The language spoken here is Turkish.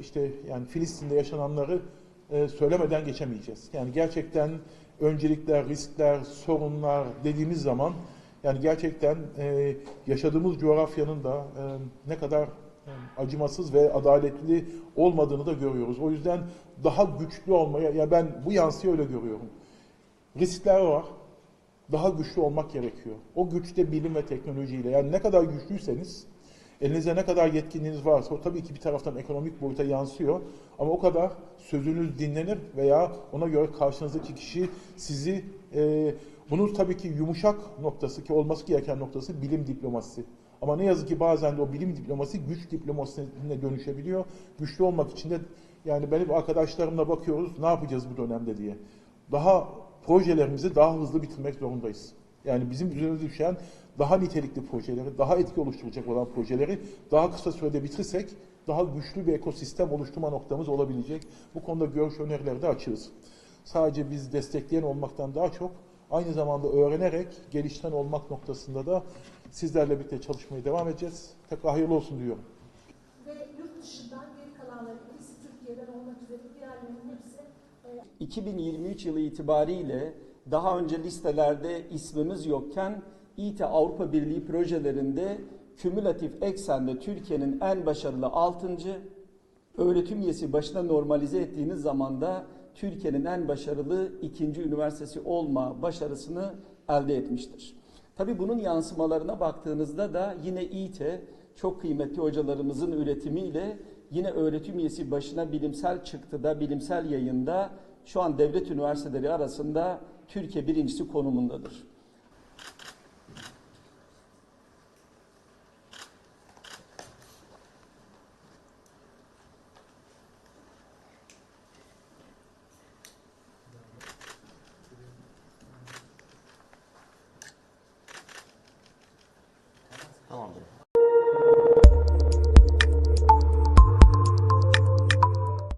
işte yani Filistin'de yaşananları e, söylemeden geçemeyeceğiz. Yani gerçekten öncelikler, riskler, sorunlar dediğimiz zaman yani gerçekten e, yaşadığımız coğrafyanın da e, ne kadar e, acımasız ve adaletli olmadığını da görüyoruz. O yüzden daha güçlü olmaya, ya ben bu yansıyı öyle görüyorum. Riskler var, daha güçlü olmak gerekiyor. O güçte bilim ve teknolojiyle yani ne kadar güçlüyseniz elinizde ne kadar yetkinliğiniz varsa o tabii ki bir taraftan ekonomik boyuta yansıyor ama o kadar sözünüz dinlenir veya ona göre karşınızdaki kişi sizi e, bunun tabii ki yumuşak noktası ki olması gereken noktası bilim diplomasisi. Ama ne yazık ki bazen de o bilim diplomasi güç diplomasisine dönüşebiliyor. Güçlü olmak için de yani benim arkadaşlarımla bakıyoruz ne yapacağız bu dönemde diye. Daha projelerimizi daha hızlı bitirmek zorundayız. Yani bizim üzerimize düşen daha nitelikli projeleri, daha etki oluşturacak olan projeleri daha kısa sürede bitirirsek daha güçlü bir ekosistem oluşturma noktamız olabilecek. Bu konuda görüş önerileri de açığız. Sadece biz destekleyen olmaktan daha çok aynı zamanda öğrenerek geliştiren olmak noktasında da sizlerle birlikte çalışmaya devam edeceğiz. Tekrar hayırlı olsun diyorum. Ve yurt dışından geri kalanların ikisi Türkiye'den olmak üzere diğerlerinin hepsi e, 2023 yılı itibariyle daha önce listelerde ismimiz yokken İTE Avrupa Birliği projelerinde kümülatif eksende Türkiye'nin en başarılı 6. öğretim üyesi başına normalize ettiğiniz zaman da Türkiye'nin en başarılı ikinci üniversitesi olma başarısını elde etmiştir. Tabii bunun yansımalarına baktığınızda da yine İTE çok kıymetli hocalarımızın üretimiyle yine öğretim üyesi başına bilimsel çıktıda, bilimsel yayında şu an devlet üniversiteleri arasında Türkiye birincisi konumundadır.